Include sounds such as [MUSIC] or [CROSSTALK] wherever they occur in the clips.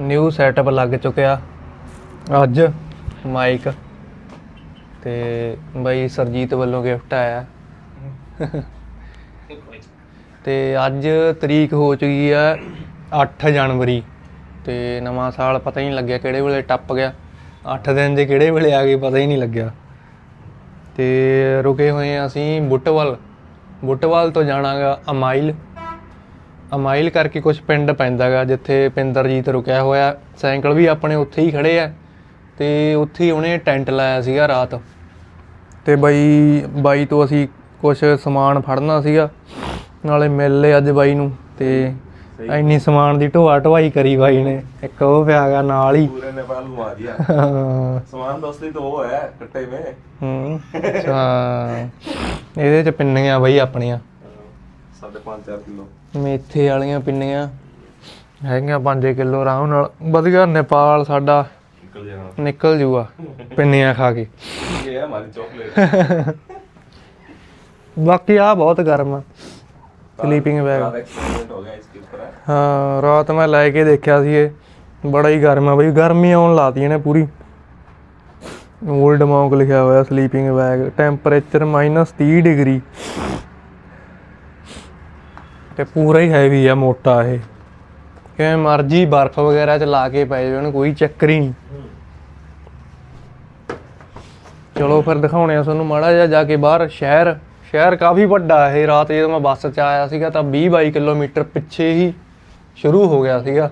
New setup ਲੱਗ ਚੁੱਕਿਆ। ਅੱਜ ਮਾਈਕ ਤੇ ਬਈ ਸਰਜੀਤ ਵੱਲੋਂ ਗਿਫਟ ਆਇਆ। ਤੇ ਅੱਜ ਤਰੀਕ ਹੋ ਚੁੱਕੀ ਆ 8 ਜਨਵਰੀ ਤੇ ਨਵਾਂ ਸਾਲ ਪਤਾ ਹੀ ਨਹੀਂ ਲੱਗਿਆ ਕਿਹੜੇ ਵੇਲੇ ਟੱਪ ਗਿਆ। 8 ਦਿਨ ਦੇ ਕਿਹੜੇ ਵੇਲੇ ਆ ਗਏ ਪਤਾ ਹੀ ਨਹੀਂ ਲੱਗਿਆ। ਤੇ ਰੁਕੇ ਹੋਏ ਆ ਅਸੀਂ ਬੁੱਟਵਾਲ। ਬੁੱਟਵਾਲ ਤੋਂ ਜਾਣਾਗਾ ਅਮਾਈਲ ਅਮਾਈਲ ਕਰਕੇ ਕੁਝ ਪਿੰਡ ਪੈਂਦਾ ਗਾ ਜਿੱਥੇ ਪਿੰਦਰਜੀਤ ਰੁਕਿਆ ਹੋਇਆ। ਸਾਈਕਲ ਵੀ ਆਪਣੇ ਉੱਥੇ ਹੀ ਖੜੇ ਆ ਤੇ ਉੱਥੇ ਹੀ ਉਹਨੇ ਟੈਂਟ ਲਾਇਆ ਸੀਗਾ ਰਾਤ। ਤੇ ਬਾਈ ਬਾਈ ਤੋਂ ਅਸੀਂ ਕੁਝ ਸਮਾਨ ਫੜਨਾ ਸੀਗਾ ਨਾਲੇ ਮਿਲ ਲਏ ਅੱਜ ਬਾਈ ਨੂੰ ਤੇ ਇੰਨੀ ਸਮਾਨ ਦੀ ਢੋਆ ਢਵਾਈ ਕਰੀ ਬਾਈ ਨੇ ਇੱਕ ਉਹ ਪਿਆ ਗਿਆ ਨਾਲ ਹੀ। ਪੂਰੇ ਨੇਪਾਲ ਘੁਮਾ ਦਿਆ ਸਮਾਨ ਦੋਸਤੀ ਤੋਂ ਉਹ ਕੱਟੇ ਮੇ ਹੂੰ ਅੱਛਾ। ਇਹਦੇ ਚ ਪਿੰਨੀਆਂ ਬਾਈ ਆਪਣੀਆਂ। ਮੇਥੇ ਵਾਲੀਆਂ ਪਿੰਨੀਆਂ। ਹੈਗੀਆਂ 5 ਕਿਲੋ ਆਰਾਮ ਨਾਲ। ਵਧੀਆ ਨੇਪਾਲ ਸਾਡਾ ਨਿਕਲ ਜਾਣਾ। ਪਿੰਨੀਆਂ ਖਾ ਕੇ। ਬਾਕੀ ਆ ਬਹੁਤ ਗਰਮ ਆ। ਸਲੀਪਿੰਗ ਬੈਗ ਹਾਂ ਰਾਤ ਮੈਂ ਲੈ ਕੇ ਦੇਖਿਆ ਸੀ ਇਹ। ਬੜਾ ਹੀ ਗਰਮ ਆ ਬਈ। ਗਰਮੀ ਆਉਣ ਲਾਤੀ ਇਹਨੇ ਪੂਰੀ। ਓਲਡ ਮਾਉਂਕ ਲਿਖਿਆ ਹੋਇਆ ਸਲੀਪਿੰਗ ਬੈਗ ਟੈਂਪਰੇਚਰ -30 ਡਿਗਰੀ। ਤੇ ਪੂਰਾ ਹੀ ਹੈਵੀ ਆ ਮੋਟਾ ਇਹ। ਕਿਵੇਂ ਮਰਜ਼ੀ ਬਰਫ਼ ਵਗੈਰਾ ਚ ਲਾ ਕੇ ਪਏ ਜਾਣ ਕੋਈ ਚੱਕਰ ਹੀ ਨਹੀਂ। ਚਲੋ ਫਿਰ ਦਿਖਾਉਣੇ ਆ ਤੁਹਾਨੂੰ ਮਾੜਾ ਜਿਹਾ ਜਾ ਕੇ ਬਾਹਰ। ਸ਼ਹਿਰ ਸ਼ਹਿਰ ਕਾਫੀ ਵੱਡਾ ਹੈ ਰਾਤ ਜਦੋਂ ਮੈਂ ਬੱਸ 'ਚ ਆਇਆ ਸੀਗਾ ਤਾਂ 20 22 ਕਿਲੋਮੀਟਰ ਪਿੱਛੇ ਹੀ ਸ਼ੁਰੂ ਹੋ ਗਿਆ ਸੀਗਾ।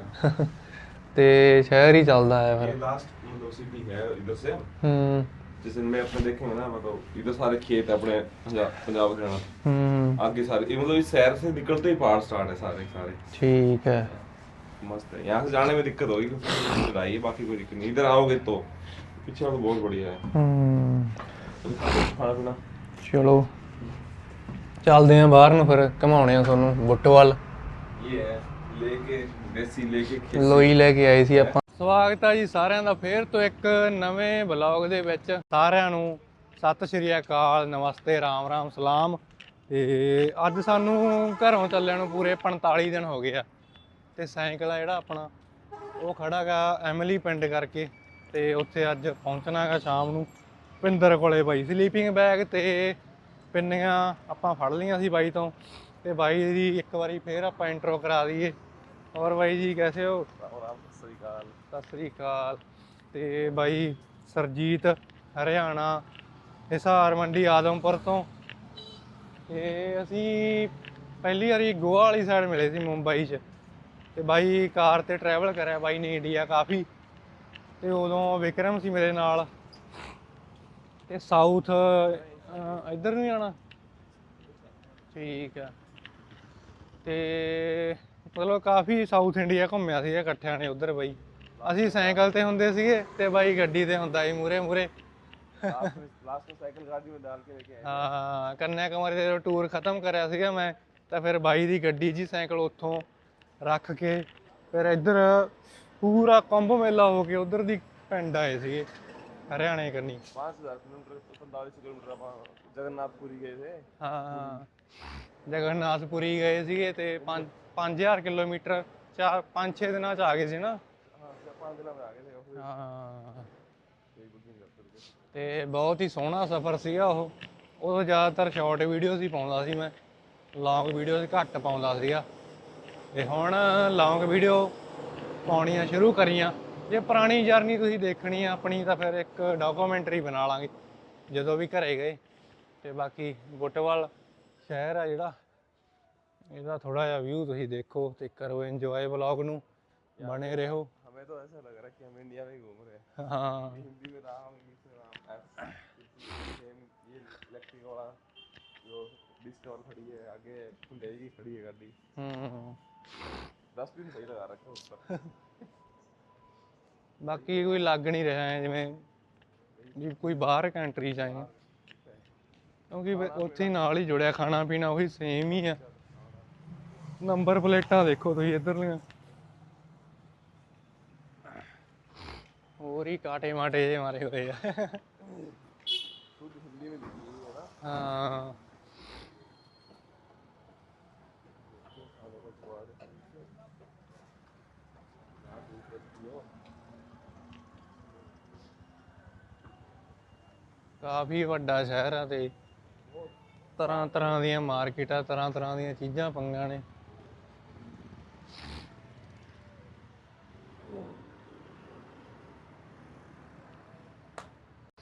ਤੇ ਸ਼ਹਿਰ ਹੀ ਚੱਲਦਾ ਆਇਆ ਫਿਰ। ਲਾਸਟ ਮਦੋਸੀ ਵੀ ਹੈ ਇਧਰ ਸੇ ਹੂੰ। जिस दिन में अपने देखेंगे ना मतलब इधर सारे खेत है अपने पंजाब पंजाब हरियाणा ਹੂੰ आगे सारे ये मतलब इस शहर से निकलते ही पहाड़ स्टार्ट है सारे के सारे ਠੀਕ ਹੈ मस्त है यहाँ से जाने में दिक्कत होगी क्योंकि चढ़ाई है बाकी कोई दिक्कत नहीं इधर आओगे तो पीछे वाला तो बहुत बढ़िया है ਹੂੰ तो खाना पीना ਚਲੋ ਚੱਲਦੇ ਆਂ ਬਾਹਰ ਨੂੰ ਫਿਰ ਘਮਾਉਣੇ ਆ ਤੁਹਾਨੂੰ ਬੁੱਟਵਾਲ ये है लेके देसी लेके खेती ਲੋਈ ਲੈ ਕੇ ਆਏ ਸੀ ਆਪਾਂ ਸਵਾਗਤ ਹੈ ਜੀ ਸਾਰਿਆਂ ਦਾ ਫੇਰ ਤੋਂ ਇੱਕ ਨਵੇਂ ਬਲੌਗ ਦੇ ਵਿੱਚ। ਸਾਰਿਆਂ ਨੂੰ ਸਤਿ ਸ਼੍ਰੀ ਅਕਾਲ, ਨਮਸਤੇ, ਰਾਮ ਰਾਮ, ਸਲਾਮ। ਤੇ ਅੱਜ ਸਾਨੂੰ ਘਰੋਂ ਚੱਲਣ ਨੂੰ ਪੂਰੇ 45 ਦਿਨ ਹੋ ਗਏ ਆ। ਤੇ ਸਾਈਕਲ ਆ ਜਿਹੜਾ ਆਪਣਾ, ਉਹ ਖੜਾਗਾ ਐਮਲੀ ਪਿੰਡ ਕਰਕੇ। ਤੇ ਉੱਥੇ ਅੱਜ ਪਹੁੰਚਣਾ ਪਹੁੰਚਣਾਗਾ ਸ਼ਾਮ ਨੂੰ। ਪਿੰਦਰ ਕੋਲੇ ਬਾਈ ਸਲੀਪਿੰਗ ਬੈਗ ਤੇ ਪਿੰਨੀਆਂ ਆਪਾਂ ਫੜ ਲਈਆਂ ਸੀ ਬਾਈ ਤੋਂ। ਤੇ ਬਾਈ ਦੀ ਇੱਕ ਵਾਰੀ ਫੇਰ ਆਪਾਂ ਇੰਟਰੋ ਕਰਾ ਦਈਏ। ਔਰ ਬਾਈ ਜੀ, ਕੈਸੇ ਹੋ? ਸਤਿ ਸ੍ਰੀ ਅਕਾਲ। ਸਤਿ ਸ੍ਰੀ ਅਕਾਲ। ਤੇ ਬਾਈ ਸਰਜੀਤ ਹਰਿਆਣਾ, ਹਿਸਾਰ ਮੰਡੀ ਆਦਮਪੁਰ ਤੋਂ। ਤੇ ਅਸੀਂ ਪਹਿਲੀ ਵਾਰੀ ਗੋਆ ਵਾਲੀ ਸਾਈਡ ਮਿਲੇ ਸੀ ਮੁੰਬਈ 'ਚ। ਤੇ ਬਾਈ ਕਾਰ ਤੇ ਟਰੈਵਲ ਕਰਿਆ, ਬਾਈ ਨੇ ਇੰਡੀਆ ਕਾਫੀ। ਤੇ ਉਦੋਂ ਵਿਕਰਮ ਸੀ ਮੇਰੇ ਨਾਲ। ਤੇ ਸਾਊਥ ਇੱਧਰ ਨੂੰ ਜਾਣਾ ਠੀਕ ਆ। ਤੇ ਮਤਲਬ ਕਾਫੀ ਸਾਊਥ ਇੰਡੀਆ ਘੁੰਮਿਆ ਸੀ ਇਕੱਠਿਆਂ ਨੇ ਉਧਰ ਬਾਈ। ਅਸੀਂ ਸਾਈਕਲ ਤੇ ਹੁੰਦੇ ਸੀਗੇ ਤੇ ਬਾਈ ਗੱਡੀ ਤੇ ਹੁੰਦਾ ਸੀ ਮੂਰੇ ਮੂਰੇ ਲਾਸਟ ਨੂੰ ਸਾਈਕਲ ਗਾੜੀ ਵਿੱਚ ਡਾਲ ਕੇ ਵੇਖਿਆ ਹਾਂ ਕੰਨਿਆ ਕੁਮਾਰੀ ਦੇ ਟੂਰ ਖਤਮ ਕਰਿਆ ਸੀਗਾ ਮੈਂ ਤਾਂ ਫਿਰ ਬਾਈ ਦੀ ਗੱਡੀ ਜੀ ਸਾਈਕਲ ਉੱਥੋਂ ਰੱਖ ਕੇ ਫਿਰ ਇੱਧਰ ਪੂਰਾ ਕੰਭ ਮੇਲਾ ਹੋ ਕੇ ਉਧਰ ਦੀ ਪਿੰਡ ਆਏ ਸੀਗੇ ਹਰਿਆਣੇ ਕਰਨੀ 5000 ਕਿਲੋਮੀਟਰ 45 ਕਿਲੋਮੀਟਰ ਆਪਾਂ ਜਗਨਨਾਥਪੁਰੀ ਗਏ ਸੀ। ਹਾਂ ਜਗਨਨਾਥਪੁਰੀ ਗਏ ਸੀਗੇ ਤੇ 5000 ਕਿਲੋਮੀਟਰ ਚਾਰ 5-6 ਦਿਨਾਂ ਚ ਆ ਗਏ ਸੀ ਨਾ। ਹਾਂ। ਤੇ ਬਹੁਤ ਹੀ ਸੋਹਣਾ ਸਫ਼ਰ ਸੀਗਾ ਉਹ। ਉਦੋਂ ਜ਼ਿਆਦਾਤਰ ਸ਼ਾਰਟ ਵੀਡੀਓਜ਼ ਹੀ ਪਾਉਂਦਾ ਸੀ ਮੈਂ। ਲੌਂਗ ਵੀਡੀਓਜ਼ ਘੱਟ ਪਾਉਂਦਾ ਸੀਗਾ। ਤੇ ਹੁਣ ਲੌਂਗ ਵੀਡੀਓ ਪਾਉਣੀਆਂ ਸ਼ੁਰੂ ਕਰੀਆਂ। ਜੇ ਪੁਰਾਣੀ ਜਰਨੀ ਤੁਸੀਂ ਦੇਖਣੀ ਆ ਆਪਣੀ ਤਾਂ ਫਿਰ ਇੱਕ ਡਾਕੂਮੈਂਟਰੀ ਬਣਾ ਲਾਂਗੇ ਜਦੋਂ ਵੀ ਘਰੇ ਗਏ। ਤੇ ਬਾਕੀ ਬੁੱਟਵਾਲ ਸ਼ਹਿਰ ਆ ਜਿਹੜਾ ਇਹਦਾ ਥੋੜਾ ਜਿਹਾ ਵਿਊ ਤੁਸੀਂ ਦੇਖੋ ਤੇ ਕਰੋ ਇੰਜੋਏ ਵਲੌਗ ਨੂੰ। ਬਣੇ ਰਹੋ। हमें तो ऐसा लग रहा है कि हम इंडिया में ही घूम रहे हैं ਹਾਂ हिंदी में राम इंग्लिश में राम सेम ये इलेक्ट्रिक वाला जो डिस्कवर खड़ी है आगे हुंडई की खड़ी है गाड़ी ਹੂੰ डस्टबिन सही लगा रखा है उस पर ਬਾਕੀ ਕੋਈ ਲੱਗ ਨਹੀਂ ਰਿਹਾ ਹੈ ਜਿਵੇਂ ਵੀ ਕੋਈ ਬਾਹਰ ਕੰਟਰੀ ਚ ਆਏ ਆ ਕਿਉਂਕਿ ਫਿਰ ਉੱਥੇ ਹੀ ਨਾਲ ਹੀ ਜੁੜਿਆ ਖਾਣਾ ਪੀਣਾ ਉਹੀ ਸੇਮ ਹੀ ਆ ਨੰਬਰ ਪਲੇਟਾਂ ਦੇਖੋ ਤੁਸੀਂ ਇੱਧਰਲੀਆਂ ਹੋਰ ਹੀ ਕਾਟੇ ਮਾਟੇ ਜੇ ਮਾਰੇ ਹੋਏ ਆ खुद हिंदी में लिखी हुई है ना ਹਾਂ ਕਾਫੀ ਵੱਡਾ ਸ਼ਹਿਰ ਆ ਤੇ ਤਰ੍ਹਾਂ ਤਰ੍ਹਾਂ ਦੀਆਂ ਮਾਰਕੀਟਾਂ ਤਰ੍ਹਾਂ ਤਰ੍ਹਾਂ ਦੀਆਂ ਚੀਜ਼ਾਂ ਪੰਗਾਂ ਨੇ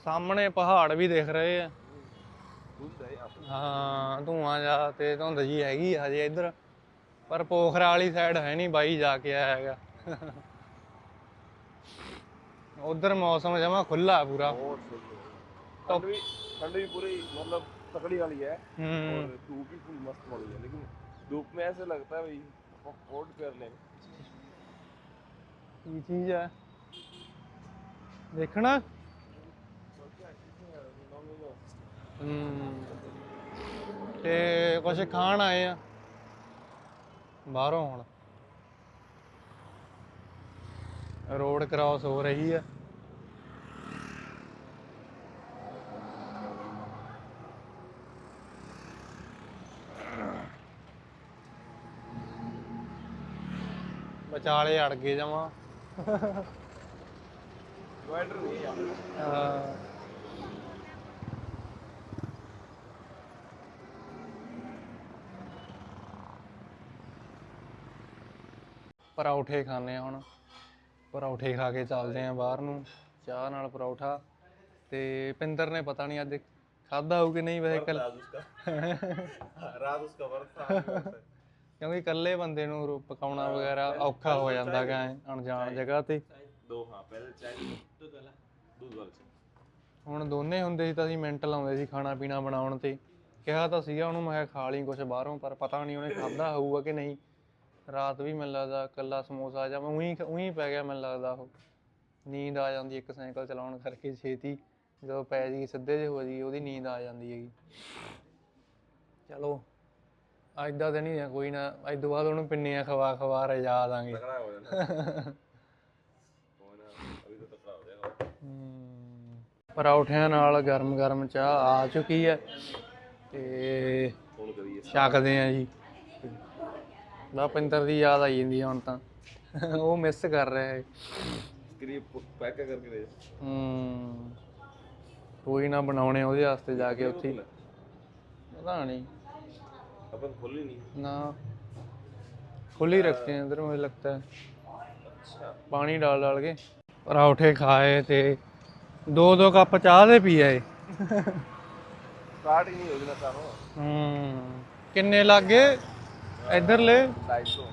ਸਾਹਮਣੇ ਪਹਾੜ ਵੀ ਦਿਖ ਰਹੇ ਆ ਹੁੰਦਾ ਹੈ ਆਪ ਹਾਂ ਧੂਆਂ ਜਾ ਤੇ ਧੁੰਦ ਜੀ ਹੈਗੀ ਆ ਹਜੇ ਇੱਧਰ ਪਰ ਪੋਖਰਾ ਵਾਲੀ ਸਾਈਡ ਹੈ ਨਹੀਂ ਬਾਈ ਜਾ ਕੇ ਆਇਆ ਹੈਗਾ ਉਧਰ ਮੌਸਮ ਜਮਾ ਖੁੱਲਾ ਪੂਰਾ बहुत सही है ठंड भी ठंड भी पूरी मतलब तकड़ी वाली है ਹੂੰ और धूप भी फुल मस्त वाली है लेकिन धूप में ऐसे लगता है भाई अफोर्ड कर लें ਕੀ ਚੀਜ਼ ਹੈ ਦੇਖਣਾ ਤੇ ਕੁਝ ਖਾਣ ਆਏ ਆ। ਬਾਹਰੋਂ ਹੁਣ। ਰੋਡ ਕ੍ਰਾਸ ਹੋ ਰਹੀ ਆ। ਵਿਚਾਲੇ ਅੜ ਗਏ ਜਾਵਾਂ ਵਾਈਡਰ [LAUGHS] ਨਹੀਂ ਆ। ਪਰੌਠੇ ਖਾਂਦੇ ਆ ਹੁਣ। ਪਰੌਂਠੇ ਖਾ ਕੇ ਚੱਲਦੇ ਆ ਬਾਹਰ ਨੂੰ ਚਾਹ ਨਾਲ ਪਰੌਂਠਾ। ਤੇ ਪਿੰਦਰ ਨੇ ਪਤਾ ਨਹੀਂ ਅੱਜ ਖਾਦਾ ਹੋਊ ਕਿ ਨਹੀਂ ਵੈਸੇ ਕੱਲ ਰਾਤ ਉਸਕਾ। ਵਰਤ ਥਾ ਕਿਉਂਕਿ ਇਕੱਲੇ ਬੰਦੇ ਨੂੰ ਪਕਾਉਣਾ ਵਗੈਰਾ ਔਖਾ ਹੋ ਜਾਂਦਾ ਗਾ ਅਣਜਾਣ ਜਗ੍ਹਾ ਤੇ। ਹੁਣ ਦੋਨੇ ਹੁੰਦੇ ਸੀ ਤਾਂ ਅਸੀਂ ਮਿੰਟ ਲਾਉਂਦੇ ਸੀ ਖਾਣਾ ਪੀਣਾ ਬਣਾਉਣ ਤੇ। ਕਿਹਾ ਤਾਂ ਸੀਗਾ ਉਹਨੂੰ ਮੈਂ ਖਾ ਲਈ ਕੁਝ ਬਾਹਰੋਂ ਪਰ ਪਤਾ ਨਹੀਂ ਉਹਨੇ ਖਾਦਾ ਹੋਊਗਾ ਕਿ ਨਹੀਂ। ਰਾਤ ਵੀ ਮੈਨੂੰ ਲੱਗਦਾ ਇਕੱਲਾ ਸਮੋਸਾ ਜਾਂ ਮੈਂ ਉਹੀ ਉਹੀ ਪੈ ਗਿਆ ਮੈਨੂੰ ਲੱਗਦਾ ਉਹ। ਨੀਂਦ ਆ ਜਾਂਦੀ ਇੱਕ ਸਾਈਕਲ ਚਲਾਉਣ ਕਰਕੇ ਛੇਤੀ ਜਦੋਂ ਪੈ ਜੀ ਸਿੱਧੇ ਜੇ ਹੋ ਜੀ ਉਹਦੀ ਨੀਂਦ ਆ ਜਾਂਦੀ ਹੈਗੀ। ਚਲੋ ਅੱਜ ਦਾ ਦਿਨ ਆ ਕੋਈ ਨਾ ਅੱਜ ਤੋਂ ਬਾਅਦ ਉਹਨੂੰ ਪਿੰਨੀਆਂ ਖਵਾ ਖਵਾ ਰਜਾ ਦਾਂਗੇ ਤਕੜਾ ਹੋ ਪਰੌਠਿਆਂ ਨਾਲ ਗਰਮ ਗਰਮ ਚਾਹ ਆ ਚੁੱਕੀ ਹੈ ਤੇ ਛਕਦੇ ਆ ਜੀ। ਦਾ ਪਿੰਦਰ ਦੀ ਯਾਦ ਆਈ ਜਾਂਦੀ ਆ ਹੁਣ ਤਾਂ ਉਹ ਮਿਸ ਕਰ ਰਿਹਾ ਹੈ इसके लिए पैक करके दे ਹਮ, ਕੋਈ ਨਾ ਬਣਾਉਣੇ ਉਹਦੇ ਵਾਸਤੇ ਜਾ ਕੇ ਉੱਥੇ ਹੀ। ਪਤਾ ਨਹੀਂ अपन खोल ही नहीं ना खुली रखते हैं इधर मुझे लगता है अच्छा पानी डाल डाल के पराठे खाए थे दो दो कप चाह ਦੇ ਪੀ ਆਏ स्टार्ट ही नहीं हो गया था ਹੂੰ ਕਿੰਨੇ ਲੱਗ ਗਏ ਇਧਰਲੇ ढाई सौ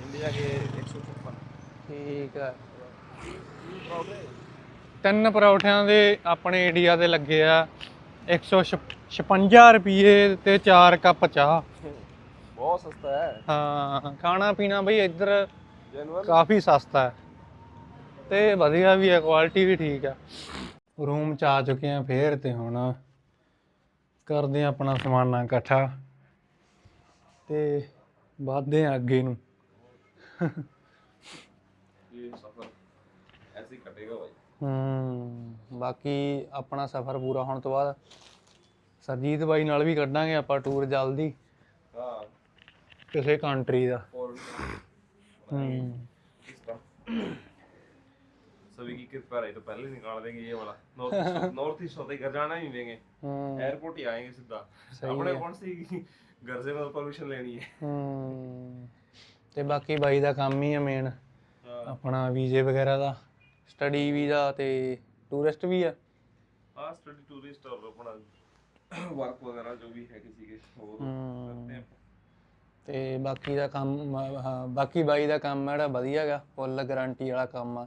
इंडिया के एक सौ छप्पन ਠੀਕ ਹੈ ਤਿੰਨ ਪਰੌਠਿਆਂ ਦੇ ਆਪਣੇ ਇੰਡੀਆ ਦੇ ਲੱਗੇ ਆ 156 ਰੁਪਏ ਤੇ 4 ਕੱਪ ਚਾਹ बहुत सस्ता है ਹਾਂ ਖਾਣਾ ਪੀਣਾ ਬਈ ਇੱਧਰ जेनुअन ਕਾਫੀ ਸਸਤਾ ਹੈ ਤੇ ਵਧੀਆ ਵੀ ਹੈ ਕੁਆਲਿਟੀ ਵੀ ਠੀਕ ਹੈ ਰੂਮ ਚ ਆ ਚੁੱਕੇ ਆ ਫੇਰ ਤੇ ਹੁਣ ਕਰਦੇ ਆ ਆਪਣਾ ਸਮਾਨਾ ਇਕੱਠਾ ਤੇ ਵਧਦੇ ਆ ਅੱਗੇ ਨੂੰ ये सफर ऐसे ही कटेगा भाई ਹੂੰ ਬਾਕੀ ਆਪਣਾ ਸਫ਼ਰ ਪੂਰਾ ਹੋਣ ਤੋਂ ਬਾਅਦ ਸਰਜੀਤ ਬਾਈ ਨਾਲ ਵੀ ਕੱਢਾਂਗੇ ਆਪਾਂ ਟੂਰ ਜਲਦੀ हाँ ਕਿਸੇ ਕੰਟਰੀ ਦਾ और ਹੂੰ इसका सभी की कृपा रही तो पहले ही निकाल देंगे ये वाला नॉर्थ नॉर्थ ईस्ट होते ही घर जाना ही नहीं देंगे ਹੂੰ एयरपोर्ट ही आएंगे सीधा अपने कौन सी घर से मतलब परमिशन लेनी है ਹੂੰ ਤੇ ਬਾਕੀ ਬਾਈ ਦਾ ਕੰਮ ਹੀ ਆ ਮੇਨ हाँ ਆਪਣਾ ਵੀਜ਼ੇ ਵਗੈਰਾ ਦਾ ਸਟੱਡੀ ਵੀਜ਼ਾ ਤੇ ਟੂਰਿਸਟ ਵੀ ਆ हाँ स्टडी टूरिस्ट और अपना वर्क वगैरह जो भी है किसी के वो तो हम्म। करते हैं ਤੇ ਬਾਕੀ ਦਾ ਕੰਮ ਹਾਂ ਬਾਕੀ ਬਾਈ ਦਾ ਕੰਮ ਹੈ ਜਿਹੜਾ ਵਧੀਆ ਹੈਗਾ ਫੁੱਲ ਗਾਰੰਟੀ ਵਾਲਾ ਕੰਮ ਆ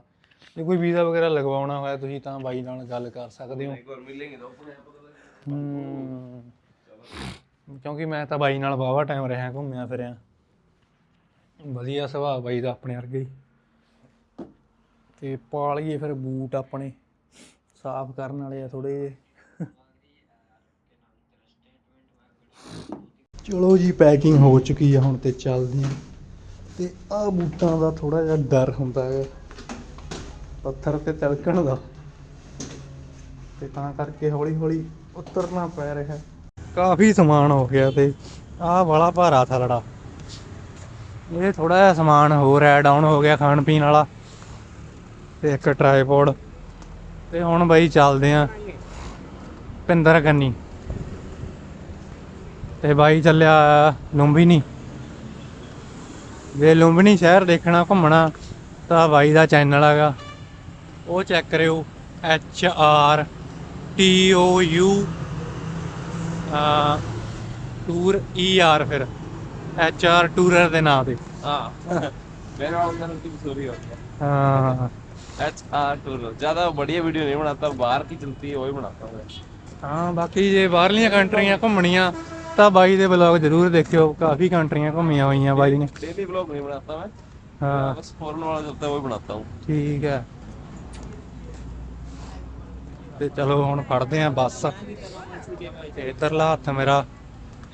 ਜੇ ਕੋਈ ਵੀਜ਼ਾ ਵਗੈਰਾ ਲਗਵਾਉਣਾ ਹੋਇਆ ਤੁਸੀਂ ਤਾਂ ਬਾਈ ਨਾਲ ਗੱਲ ਕਰ ਸਕਦੇ ਹੋ एक बार मिलेंगे तो अपने यहाँ पता लगेगा ਹੂੰ चलो ਕਿਉਂਕਿ ਮੈਂ ਤਾਂ ਬਾਈ ਨਾਲ ਵਾਵਾ ਟਾਈਮ ਰਿਹਾ ਘੁੰਮਿਆ ਫਿਰਿਆ। ਵਧੀਆ ਸੁਭਾਅ ਬਾਈ ਦਾ ਆਪਣੇ ਵਰਗੇ ਹੀ। ਤੇ ਪਾ ਲਈਏ ਫਿਰ ਬੂਟ ਆਪਣੇ, ਸਾਫ਼ ਕਰਨ ਵਾਲੇ ਆ ਥੋੜੇ ਜਿਹੇ। ਚਲੋ ਜੀ ਪੈਕਿੰਗ ਹੋ ਚੁੱਕੀ ਆ, ਹੁਣ ਤੇ ਚੱਲਦੇ ਆ। ਤੇ ਆਹ ਬੂਟਾਂ ਦਾ ਥੋੜਾ ਜਿਹਾ ਡਰ ਹੁੰਦਾ ਹੈ, ਪੱਥਰ ਤੇ ਤਿਲਕਣ ਦਾ। ਤੇ ਤਾਂ ਕਰਕੇ ਹੌਲੀ ਹੌਲੀ ਉਤਰਨਾ ਪੈ ਰਿਹਾ। ਕਾਫੀ ਸਮਾਨ ਹੋ ਗਿਆ ਤੇ ਆਹ ਵਾਲਾ ਭਾਰਾ ਥਲੜਾ। ਇਹ ਥੋੜਾ ਜਿਹਾ ਸਮਾਨ ਹੋਰ ਐਡ ਆਨ ਹੋ ਗਿਆ ਖਾਣ ਪੀਣ ਵਾਲਾ ਤੇ ਇੱਕ ਟ੍ਰਾਈਪੋਡ ਤੇ ਹੁਣ ਬਾਈ ਚੱਲਦੇ ਆ ਪਿੰਦਰ ਕੰਨੀ। ਤੇ ਬਾਈ ਚੱਲਿਆ ਲੁੰਬੀਨੀ। ਜੇ ਲੁੰਬੀਨੀ ਸ਼ਹਿਰ ਦੇਖਣਾ ਘੁੰਮਣਾ ਤਾਂ ਬਾਈ ਦਾ ਚੈਨਲ ਹੈਗਾ। ਉਹ ਚੈੱਕ ਕਰਿਓ H R T O U R E R ਫਿਰ ਐਚ ਆਰ ਟੂਰਰ ਦੇ ਨਾਮ ਤੇ। ਹਾਂ। ਮੇਰਾ ਉਹਨਾਂ ਨੂੰ ਟਿਪ ਸੋਰੀ ਹੋ ਗਿਆ ਹਾਂ। H R tourer. ਜ਼ਿਆਦਾ ਬੜੀਆ ਵੀਡੀਓ ਨਹੀਂ ਬਣਾਤਾ ਬਾਹਰ ਕੀ ਚਲਤੀ ਹੈ ਉਹ ਹੀ ਹਾਂ ਬਾਕੀ ਜੇ ਬਾਹਰਲੀਆਂ ਕੰਟਰੀਆਂ ਘੁੰਮਣੀਆਂ ਤਾਂ ਬਾਈ ਦੇ ਵਲੌਗ ਜ਼ਰੂਰ ਦੇਖਿਓ। ਕਾਫੀ ਕੰਟਰੀਆਂ ਘੁੰਮੀਆਂ ਹੋਈਆਂ ਬਾਈ ਨੇ। ਡੇਲੀ ਵਲੌਗ ਨਹੀਂ ਬਣਾਤਾ ਮੈਂ। ਹਾਂ। ਬਸ ਫੋਰਨ ਵਾਲਾ ਚਲਤਾ ਉਹ ਹੀ ਬਣਾਤਾ ਹੂੰ ਠੀਕ ਹੈ। ਤੇ ਚਲੋ ਹੁਣ ਫੜਦੇ ਆਂ ਬੱਸ। ਤੇ ਇਧਰਲਾ ਹੱਥ ਮੇਰਾ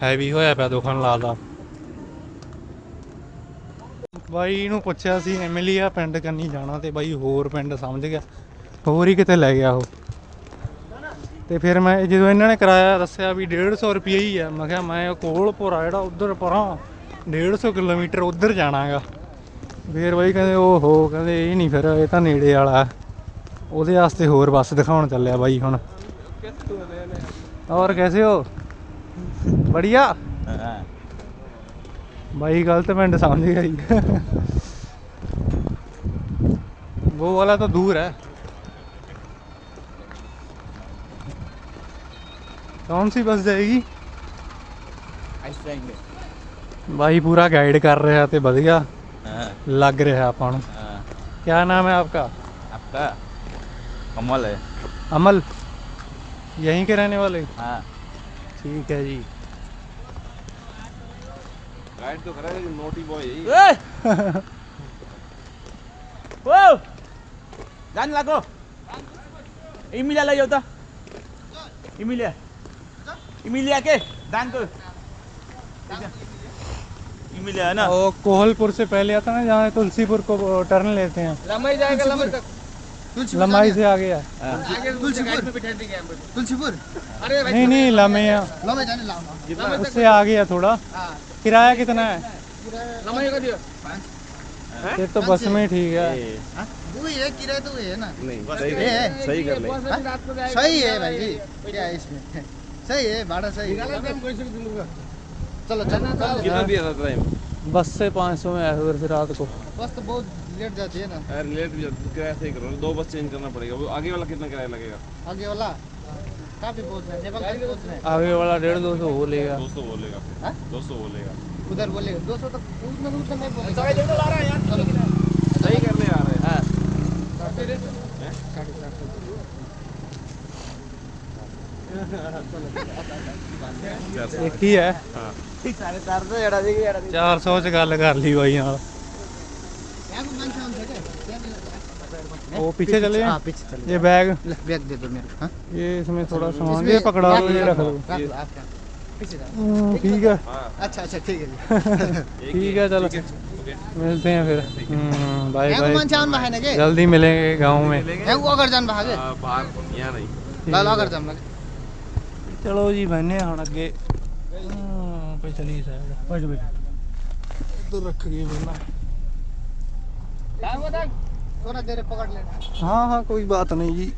ਹੈਵੀ ਹੋਇਆ ਪਿਆ ਦੁਖਣ ਲੱਗਦਾ ਬਾਈ ਨੂੰ ਪੁੱਛਿਆ ਸੀ ਐਮਲੀਆ ਪਿੰਡ ਕੰਨੀ ਜਾਣਾ ਤੇ ਬਾਈ ਹੋਰ ਪਿੰਡ ਸਮਝ ਗਿਆ, ਹੋਰ ਹੀ ਕਿਤੇ ਲੈ ਗਿਆ ਉਹ। ਤੇ ਫਿਰ ਮੈਂ ਜਦੋਂ ਇਹਨਾਂ ਨੇ ਕਿਰਾਇਆ ਦੱਸਿਆ ਵੀ 150 ਰੁਪਏ ਹੀ ਆ, ਮੈਂ ਕਿਹਾ ਮੈਂ ਕੋਲਪੁਰਾ ਜਿਹੜਾ ਉਧਰ ਪਰਾਂ 150 ਕਿਲੋਮੀਟਰ ਉਧਰ ਜਾਣਾਗਾ ਫੇਰ ਬਾਈ ਕਹਿੰਦੇ ਉਹ ਹੋ ਕਹਿੰਦੇ, ਇਹ ਨਹੀਂ ਫਿਰ, ਇਹ ਤਾਂ ਨੇੜੇ ਵਾਲਾ ਉਹਦੇ ਵਾਸਤੇ ਹੋਰ ਬੱਸ ਦਿਖਾਉਣ ਚੱਲਿਆ ਬਾਈ ਹੁਣ। ਔਰ ਕੈਸੇ ਹੋ ਬੜੀਆ ਬਾਈ ਗਲਤ ਪਿੰਡ ਸਮਝ ਗਿਆ ਜੀ वो वाला तो दूर है कौन सी बस जाएगी भाई पूरा गाइड कर रहा ਤੇ ਵਧੀਆ ਲੱਗ ਰਿਹਾ ਆਪਾਂ ਨੂੰ क्या नाम है आपका आपका कमल है अमल यहीं के रहने वाले? हाँ। ठीक है जी। तो करेगा नोटी बॉय यही. Emilia. Emilia ke? Dan tu. Emilia है ना? वो कोहलपुर से पहले आता ना जहाँ तुलसीपुर को टर्न लेते हैं। लंबाई जाएगा लंबाई तक। लंबाई से आगे है। तुलसीपुर। गाइड में बिठा देंगे हम तुलसीपुर? अरे नहीं नहीं लम्हे लंबाई जाने लाओ उससे आगे है थोड़ा। हाँ। किराया कितना है? दियो। ये तो बस में ही। ठीक है? हाँ? है किराया तो है ना। नहीं ये है। सही कर ले। हाँ? सही है भाई जी। क्या है इसमें? सही है भाड़ा सही है। चलो चलो चलो। कितना दिया था टाइम बस से 500 में आए उधर से रात को। बस तो बहुत लेट जाती है ना यार लेट भी जाती- किराया सही करो दो बस चेंज करना पड़ेगा वो आगे वाला कितना किराया लगेगा आगे वाला काफी बहुत है नेपाल का बहुत है आगे वाला डेढ़ दो सौ वो लेगा दो सौ बोलेगा हाँ? दो सौ बोलेगा उधर बोले दो सौ तक उतना उतना नहीं बोलेगा चलो सही कर ले यार हाँ एक ही है साढ़े चार सौ एड़ा देगी एड़ा 400 ਚ ਗੱਲ ਕਰ ਲਈ ਬਾਈ ਨਾਲ वो पीछे चले हाँ पीछे चलो ये बैग ले, बैग दे दो मेरे को हाँ ये इसमें थोड़ा सामान इसमें ये पकड़ा रख दो ये रख दो रख लो आप रख। पीछे जाओ हम्म, ठीक है अच्छा अच्छा ठीक है जी ठीक है चलो मिलते हैं फिर हम्म, बाय यहाँ को बाय मानसा हम है ना के जल्दी मिलेंगे गांव में यहाँ को अगर जान भागे हाँ, बाहर यहाँ नहीं ला ला अगर जान भागे ਚਲੋ ਜੀ ਬੈਨੇ ਹੁਣ ਅੱਗੇ ਹਮ, ਪਿਛਲੀ ਸਾਈਡ ਬੈਠ ਬੈਠ ਉਧਰ ਰੱਖ ਗਏ ਬੰਨਾ थोड़ा देर पकड़ लेना हाँ हाँ कोई बात नहीं जी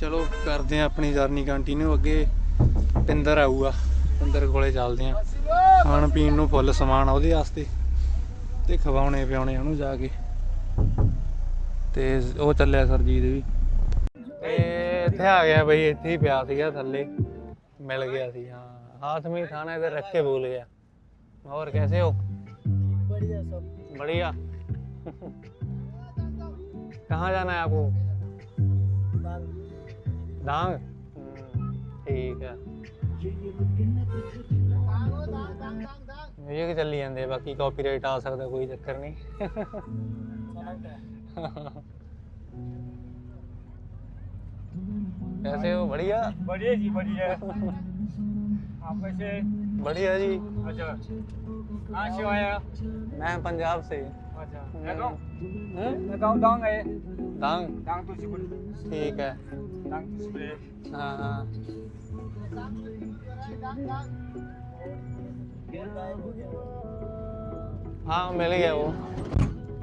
ਚਲੋ ਕਰਦੇ ਆ ਆਪਣੀ ਜਰਨੀ ਕੰਟੀਨਿਊ ਅੱਗੇ ਪਿੰਦਰ ਆਊਗਾ ਪਿੰਦਰ ਕੋਲੇ ਚੱਲਦੇ ਆ ਖਾਣ ਪੀਣ ਨੂੰ ਫੁੱਲ ਸਮਾਨ ਆ ਉਹਦੇ ਵਾਸਤੇ ਤੇ ਖਵਾਉਣੇ ਪਿਆਉਣੇ ਉਹਨੂੰ ਜਾ ਕੇ ਤੇ ਉਹ ਚੱਲਿਆ ਸਰਜੀਤ ਵੀ ਤੇ ਇੱਥੇ ਆ ਗਿਆ ਬਈ ਇੱਥੇ ਹੀ ਪਿਆ ਸੀਗਾ ਥੱਲੇ ਮਿਲ ਗਿਆ ਸੀ ਹਾਂ हाथ में ही था ना इधर रख के भूल गया और कैसे हो बढ़िया सब बढ़िया कहाँ जाना है आपको डांग हम्म, ठीक है म्यूजिक ਚੱਲੀ ਜਾਂਦੇ ਆ, ਬਾਕੀ ਕਾਪੀਰਾਈਟ ਆ ਸਕਦਾ ਕੋਈ ਚੱਕਰ ਨਹੀਂ [LAUGHS] कैसे हो बढ़िया। बढ़िया जी बढ़िया। आप कैसे बढ़िया जी। अच्छा। कहाँ से आया? मैं पंजाब से। अच्छा? मैं गाँव? दांग है दांग दांग तुलसीपुर ठीक है। दांग तुलसीपुर हाँ हाँ। हाँ मिल गया वो।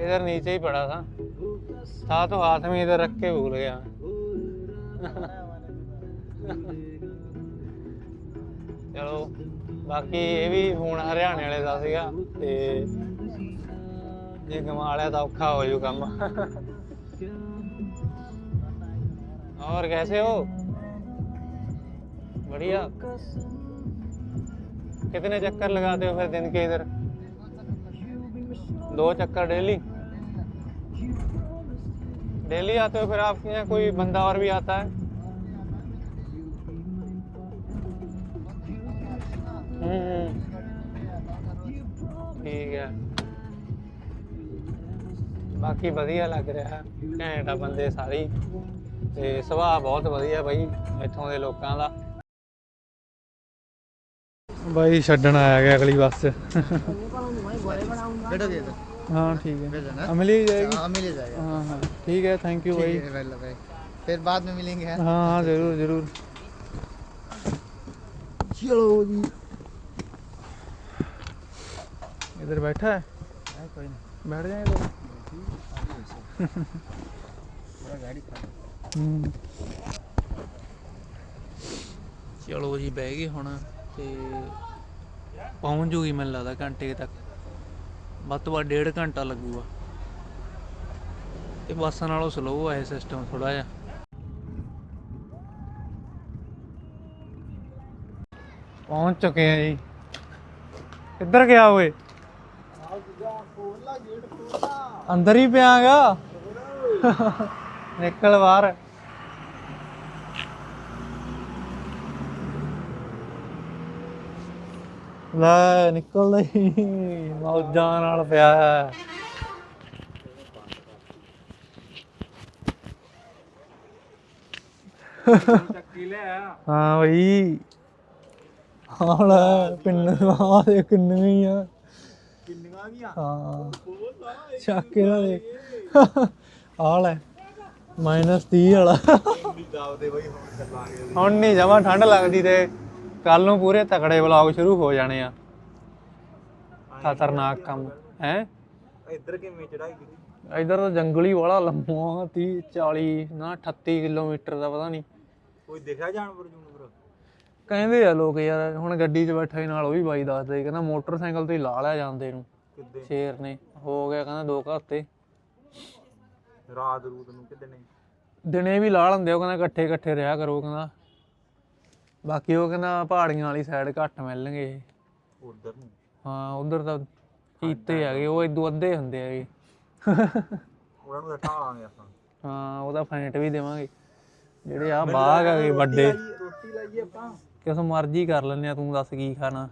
इधर नीचे ही पड़ा था। था तो हाथ में इधर रख के भूल गया ਚਲੋ ਬਾਕੀ ਇਹ ਵੀ ਫੋਨ ਹਰਿਆਣੇ ਵਾਲੇ ਦਾ ਸੀਗਾ ਤੇ ਜੇ ਗਵਾ ਲਿਆ ਤਾਂ ਔਖਾ ਹੋ ਜੂ ਕੰਮ और कैसे हो बढ़िया कितने चक्कर लगाते हो फिर दिन के इधर दो चक्कर डेली डेली आते हो फिर आपके यहाँ कोई बंदा और भी आता है हम्म, ठीक है ਬਾਕੀ ਵਧੀਆ ਲੱਗ ਰਿਹਾ ਘੈਂਟ ਆ ਬੰਦੇ ਸਾਰੇ ਹੀ। ਤੇ ਸੁਭਾਅ ਬਹੁਤ ਵਧੀਆ ਬਾਈ ਇੱਥੋਂ ਦੇ ਲੋਕਾਂ ਦਾ ਬਾਈ ਛੱਡਣ ਆਇਆ ਗਿਆ ਅਗਲੀ ਬੱਸ बैठोगे इधर ਹਾਂ ਠੀਕ ਹੈ बैठो ना ਆ ਮਿਲੀ ਜਾਏਗੀ हाँ मिल ही जाएगा ਹਾਂ ਹਾਂ ਠੀਕ ਹੈ ਥੈਂਕ ਯੂ ठीक ਬਾਈ है वेल भाई फिर बाद में मिलेंगे हैं ਹਾਂ ਹਾਂ ਜ਼ਰੂਰ ਜ਼ਰੂਰ चलो जी इधर बैठा है कोई नहीं बैठ जाए इधर पूरा गाड़ी खा ਹੂੰ ਚਲੋ ਜੀ ਬਹਿ ਗਏ ਹੁਣ ਤੇ ਪਹੁੰਚ ਜੂਗੀ ਮੈਨੂੰ ਲੱਗਦਾ ਘੰਟੇ ਕੁ ਤੱਕ ਵੱਧ ਤੋਂ ਵੱਧ ਡੇਢ ਘੰਟਾ ਲੱਗੂਗਾ ਤੇ ਬੱਸਾਂ ਨਾਲੋਂ ਸਲੋ ਆ ਇਹ ਸਿਸਟਮ ਥੋੜਾ ਜਿਹਾ ਪਹੁੰਚ ਚੁੱਕੇ ਆ ਜੀ ਕਿੱਧਰ ਗਿਆ ਓਏ ਅੰਦਰ ਹੀ ਪਿਆਗਾ। ਨਿਕਲ ਬਾਹਰ। ਲੈ ਨਿਕਲਦਾ ਹੀ ਮੌਜਾਂ ਨਾਲ ਪਿਆ। ਹੈ। ਚੱਕੀ ਲੈ ਆ ਹਾਂ ਬਈ। ਹਾਂ ਲੈ ਪਿੰਨ ਆ ਦੇ ਕਿੰਨੀਆਂ ਆ। ਕਿੰਨੀਆਂ ਗੀਆਂ? ਹਾਂ। ਚੱਕ ਕੇ ਨਾ ਦੇ। ਆ ਲੈ ਮਾਈਨਸ 30 ਵਾਲਾ। ਹੁਣ ਨਹੀਂ ਜਮਾ ਠੰਡ ਲੱਗਦੀ ਤੇ ਕੱਲ ਨੂੰ ਪੂਰੇ ਤਕੜੇ ਵਲੌਗ ਸ਼ੁਰੂ ਹੋ ਜਾਣੇ ਆ। ਖਤਰਨਾਕ ਕੰਮ ਹੈ? ਇੱਧਰ ਕਿਵੇਂ ਚੜਾਈ ਕੀਤੀ ਇਧਰ ਤਾਂ ਜੰਗਲੀ ਵਾਲਾ ਲੰਮਾ 30 40 ਨਾ 38 ਕਿਲੋਮੀਟਰ ਦਾ ਪਤਾ ਨਹੀਂ ਕੋਈ ਦਿਖਿਆ ਜਾਨਵਰ ਜੂਨਵਰ? ਕਹਿੰਦੇ ਆ ਲੋਕ ਯਾਰ ਹੁਣ ਗੱਡੀ 'ਚ ਬੈਠੇ ਨਾਲ ਉਹ ਵੀ ਬਾਈ ਦੱਸਦੇ ਕਹਿੰਦਾ ਮੋਟਰਸਾਈਕਲ ਤੇ ਹੀ ਲਾ ਲਿਆ ਜਾਂਦੇ ਨੂੰ। ਸ਼ੇਰ ਨੇ। ਹੋ ਗਿਆ ਕਹਿੰਦਾ ਦੋ ਕੁ ਹਫ਼ਤੇ ਰਾਤ ਰੂਤ ਨੂੰ ਕਿਤੇ ਨਹੀਂ ਦਿਨੇ ਵੀ ਲਾ ਲੈਂਦੇ ਉਹ ਕਹਿੰਦਾ ਇਕੱਠੇ ਇਕੱਠੇ ਰਿਹਾ ਕਰੋ ਕਹਿੰਦਾ। ਬਾਕੀ ਉਹ ਕਹਿੰਦਾ ਪਹਾੜੀਆਂ ਵਾਲੀ ਸਾਈਡ ਘੱਟ ਮਿਲਣਗੇ। ਇਹ। ਉਧਰ ਨੂੰ? ਹਾਂ ਉਧਰ ਤਾਂ ਕੀਤੇ ਹੈਗੇ ਉਹ ਇਦੋਂ ਅੱਧੇ ਹੁੰਦੇ ਹੈਗੇ। ਉਹਨਾਂ ਨੂੰ ਤਾਂ ਢਾਲਾਂਗੇ ਆਪਾਂ। ਹਾਂ ਉਹਦਾ ਫੈਂਟ ਵੀ ਦੇਵਾਂਗੇ। ਜਿਹੜੇ ਆ ਬਾਗ ਹੈਗੇ ਵੱਡੇ। ਰੋਟੀ ਲਾਈਏ ਆਪਾਂ। ਕਿਸ ਮਰਜ਼ੀ ਕਰ ਲੈਨੇ ਆ ਤੂੰ ਦੱਸ ਕੀ ਖਾਣਾ।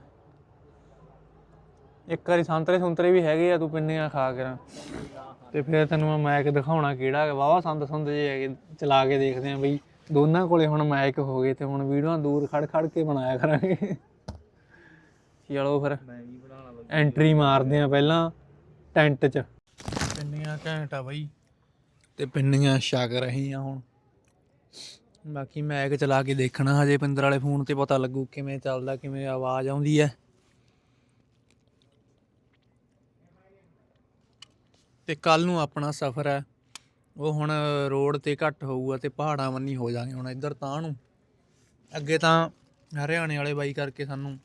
ਇੱਕ ਵਾਰੀ ਸੰਤਰੇ ਸੰਤਰੇ ਵੀ ਹੈਗੇ ਆ, ਤੂੰ ਪਿੰਨੀਆਂ ਖਾ ਕੇ ਨਾ। ਤੇ ਫਿਰ ਤੈਨੂੰ ਮੈਂ ਮੈਕ ਦਿਖਾਉਣਾ ਕਿਹੜਾ ਹੈ ਵਾਵਾ ਸੰਦ ਸੰਦ ਜੇ ਹੈਗੇ, ਚਲਾ ਕੇ ਦੇਖਦੇ ਆ ਬਈ। ਦੋਨਾਂ ਕੋਲੇ ਹੁਣ ਮੈਕ ਹੋ ਗਏ ਤੇ ਹੁਣ ਵੀਡੀਓ ਦੂਰ ਖੜ ਖੜ ਕੇ ਬਣਾਇਆ ਕਰਾਂਗੇ। ਚਲੋ ਫਿਰ ਐਂਟਰੀ ਮਾਰਦੇ ਆ ਪਹਿਲਾਂ ਟੈਂਟ 'ਚ। ਪਿੰਨੀਆਂ ਘੈਂਟ ਆ ਬਈ। ਤੇ ਪਿੰਨੀਆਂ ਛਕ ਰਹੀ ਆ ਹੁਣ। ਬਾਕੀ ਮੈਕ ਚਲਾ ਕੇ ਦੇਖਣਾ ਹਜੇ, ਪਿੰਦਰ ਵਾਲੇ ਫੋਨ ਤੇ ਪਤਾ ਲੱਗੂ ਕਿਵੇਂ ਚੱਲਦਾ, ਕਿਵੇਂ ਆਵਾਜ਼ ਆਉਂਦੀ ਹੈ। ਤੇ ਕੱਲ ਨੂੰ ਆਪਣਾ ਸਫ਼ਰ ਹੈ। ਉਹ ਹੁਣ ਰੋਡ ਤੇ ਘੱਟ ਹੋਊਗਾ ਤੇ ਪਹਾੜਾਂ ਵੰਨੀ ਹੋ ਜਾਗੇ ਹੁਣ ਇੱਧਰ ਤਾਂ ਨੂੰ। ਅੱਗੇ ਤਾਂ ਹਰਿਆਣੇ ਵਾਲੇ ਬਾਈ ਕਰਕੇ ਸਾਨੂੰ